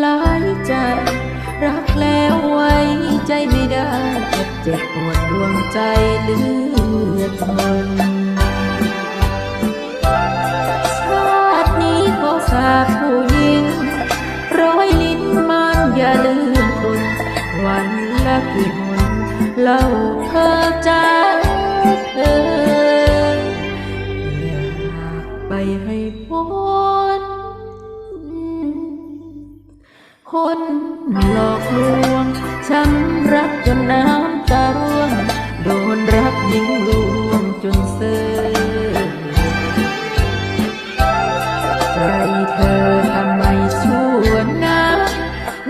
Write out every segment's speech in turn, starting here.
หลายใจ รักแล้วไว้ใจไม่ได้เจ็บปวดดวงใจเลือดมันชาตินี้ขอสาผู้หญิง ร้อยลิ้นมันอย่าลืมคนวันละกี่หนเล่า คนหลอกลวงช้ำรักจนน้ำตาร่วง โดนรักยิ่งลวงจนเสื่อใจเธอทำไมชั่วนะ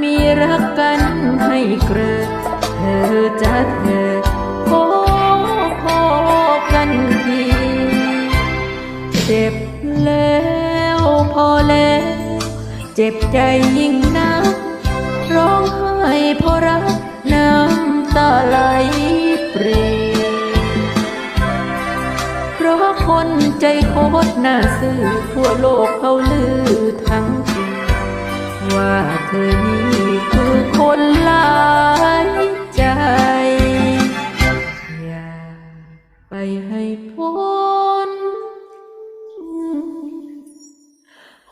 มีรักกันให้เกรอเธอจะเธอขอพอกันทีเจ็บแล้วพอแล้ว เจ็บใจยิ่งนัก ร้องไห้เพราะรักน้ำตาไหลปรีเพราะคนใจโคตรน่าซื่อทั่วโลกเขาลือทั้งทีว่าเธอนี่คือคนหลายใจ อย่าไปให้พ้น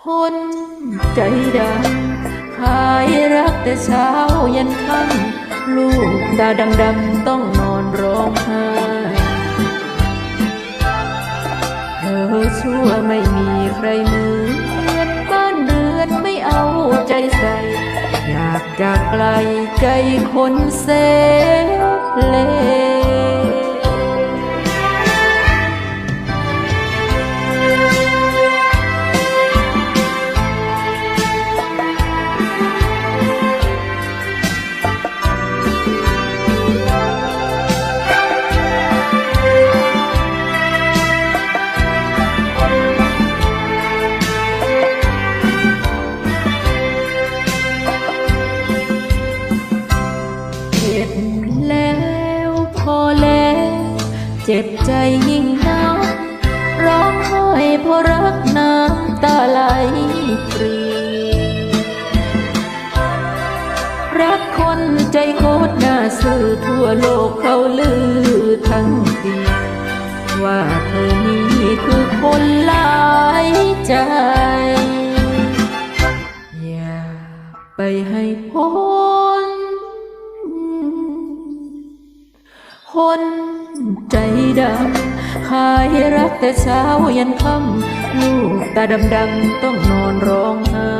คนใจดำ ขายรักแต่เช้ายันค่ำลูกตาดำๆต้องนอนร้องไห้เธอชั่วไม่มีใครเหมือนบ้านเรือนไม่เอาใจใส่ อยากจากไกลใจคนเสเล เจ็บใจยิ่งนักร้องไห้เพราะรักน้ำตาไหลปรีรักคนใจโคตรน่าซื่อทั่วโลกเขาลือทั้งทีว่าเธอนี่คือคนหลายใจ อย่าไปให้พ้น คนใจดำขายรักแต่เช้ายันค่ำลูกตาดำๆต้องนอนร้องไห้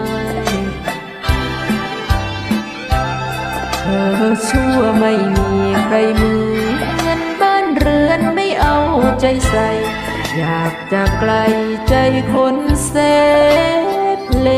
เธอชั่วไม่มีใครมือเงินบ้านเรือนไม่เอาใจใส่ อยากจะไกลใจคนเสพเล